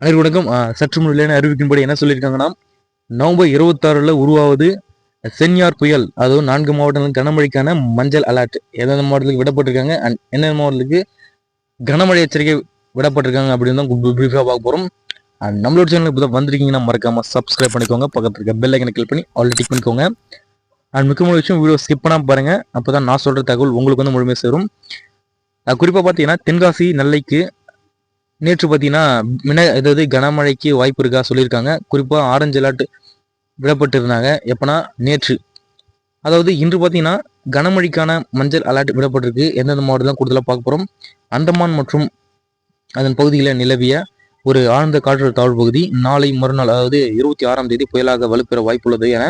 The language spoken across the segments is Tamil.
அனைவருக்கும் வணக்கம் சற்று முன்னிலையான அறிவிக்கும்படி என்ன சொல்லியிருக்காங்கன்னா நவம்பர் இருபத்தாறுல உருவாவது சென்யார் புயல் அதுவும் நான்கு மாவட்டங்களில் கனமழைக்கான மஞ்சள் அலர்ட். எந்தெந்த மாவட்டத்துக்கு விடப்பட்டிருக்காங்க? அண்ட் எந்தெந்த மாவட்டத்துக்கு கனமழை எச்சரிக்கை விடப்பட்டிருக்காங்க அப்படின்னு தான் ப்ரீஃபாக பார்க்க போகிறோம் அண்ட் நம்மளோட சேனலுக்கு இப்போ வந்திருக்கீங்கன்னா மறக்காமல் சப்ஸ்கிரைப் பண்ணிக்கோங்க. பக்கத்தில் இருக்க பெல் ஐக்கனை கிளிக் பண்ணி ஆல்ரெடி டிக் பண்ணிக்கோங்க. அண்ட் முக்கியமான விஷயம் வீடியோ ஸ்கிப் பண்ணாமல் பாருங்கள் அப்போ தான் நான் சொல்கிற தகவல் உங்களுக்கு வந்து முழுமையாக சேரும். குறிப்பாக பார்த்தீங்கன்னா தென்காசி நெல்லைக்கு நேற்று பார்த்தீங்கன்னா மின அதாவது கனமழைக்கு வாய்ப்பு இருக்கா சொல்லியிருக்காங்க. குறிப்பாக ஆரஞ்சு அலர்ட் விடப்பட்டிருந்தாங்க. எப்போனா நேற்று. அதாவது இன்று பார்த்தீங்கன்னா கனமழைக்கான மஞ்சள் அலர்ட் விடப்பட்டிருக்கு. எந்தெந்த மாவட்டம் கூடுதலாக பார்க்க போகிறோம் அந்தமான் மற்றும் அதன் பகுதியில் நிலவிய ஒரு ஆழ்ந்த காற்று தாழ்வு பகுதி நாளை மறுநாள் அதாவது இருபத்தி ஆறாம் தேதி புயலாக வலுப்பெற வாய்ப்புள்ளது என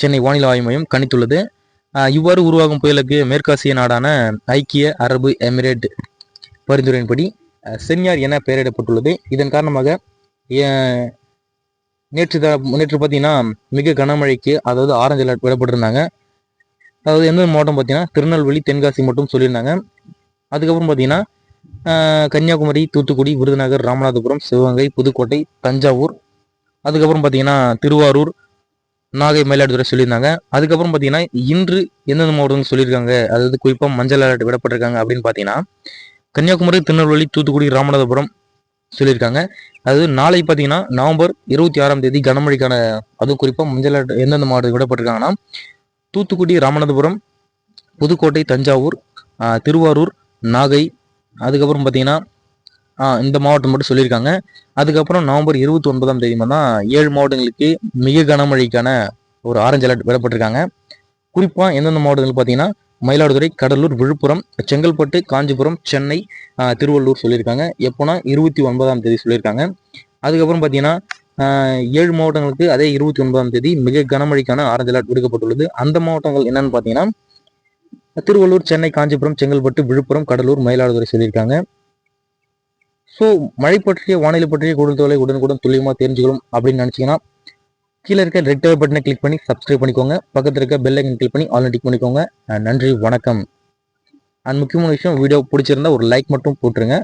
சென்னை வானிலை ஆய்வு மையம் கணித்துள்ளது. இவ்வாறு உருவாகும் புயலுக்கு மேற்காசிய நாடான ஐக்கிய அரபு எமிரேட் பரிந்துரையின்படி செஞ்ஞார் என பெயரிடப்பட்டுள்ளது. இதன் காரணமாக நேற்று த நேற்று பார்த்தீங்கன்னா மிக கனமழைக்கு அதாவது ஆரஞ்சு அலர்ட் விடப்பட்டிருந்தாங்க. அதாவது எந்த மாவட்டம் பார்த்தீங்கன்னா திருநெல்வேலி தென்காசி மட்டும் சொல்லியிருந்தாங்க. அதுக்கப்புறம் பார்த்தீங்கன்னா கன்னியாகுமரி தூத்துக்குடி விருதுநகர் ராமநாதபுரம் சிவகங்கை புதுக்கோட்டை தஞ்சாவூர் அதுக்கப்புறம் பார்த்தீங்கன்னா திருவாரூர் நாகை மயிலாடுதுறை சொல்லியிருந்தாங்க. அதுக்கப்புறம் பார்த்தீங்கன்னா இன்று எந்தெந்த மாவட்டம்னு சொல்லியிருக்காங்க. அதாவது குறிப்பாக மஞ்சள் அலர்ட் விடப்பட்டிருக்காங்க அப்படின்னு பார்த்தீங்கன்னா கன்னியாகுமரி திருநெல்வேலி தூத்துக்குடி ராமநாதபுரம் சொல்லியிருக்காங்க. அதாவது நாளை பார்த்தீங்கன்னா நவம்பர் இருபத்தி ஆறாம் தேதி கனமழைக்கான அதுவும் குறிப்பாக மஞ்சள் எந்தெந்த மாவட்டத்தில் விடப்பட்டிருக்காங்கன்னா தூத்துக்குடி ராமநாதபுரம் புதுக்கோட்டை தஞ்சாவூர் திருவாரூர் நாகை அதுக்கப்புறம் பார்த்தீங்கன்னா இந்த மாவட்டம் மட்டும் சொல்லியிருக்காங்க. அதுக்கப்புறம் நவம்பர் இருபத்தி ஒன்பதாம் தேதி தான் ஏழு மாவட்டங்களுக்கு மிக கனமழைக்கான ஒரு ஆரஞ்சு அலர்ட் விடப்பட்டிருக்காங்க. குறிப்பாக எந்தெந்த மாவட்டங்கள் பார்த்தீங்கன்னா மயிலாடுதுறை கடலூர் விழுப்புரம் செங்கல்பட்டு காஞ்சிபுரம் சென்னை திருவள்ளூர் சொல்லியிருக்காங்க. எப்போனா இருபத்தி ஒன்பதாம் தேதி சொல்லியிருக்காங்க. அதுக்கப்புறம் பார்த்தீங்கன்னா ஏழு மாவட்டங்களுக்கு அதே இருபத்தி ஒன்பதாம் தேதி மிக கனமழைக்கான ஆரஞ்சு அலர்ட் விடுக்கப்பட்டுள்ளது. அந்த மாவட்டங்கள் என்னன்னு பார்த்தீங்கன்னா திருவள்ளூர் சென்னை காஞ்சிபுரம் செங்கல்பட்டு விழுப்புரம் கடலூர் மயிலாடுதுறை சொல்லியிருக்காங்க. ஸோ மழை பற்றிய வானிலை பற்றிய கூடுதல் தொலை உடனுக்குடன் துல்லியமாக தெரிஞ்சுக்கணும் அப்படின்னு நினச்சிங்கன்னா கீழே இருக்க ரெட் கலர் பட்டனை கிளிக் பண்ணி சப்ஸ்கிரைப் பண்ணிக்கோங்க. பக்கத்தில் இருக்க பெல் ஐக்கன் கிளிக் பண்ணி ஆல் பண்ணிக்கோங்க. நன்றி வணக்கம். அண்ட் முக்கியமான விஷயம் வீடியோ பிடிச்சிருந்தா ஒரு லைக் மட்டும் போட்டுருங்க.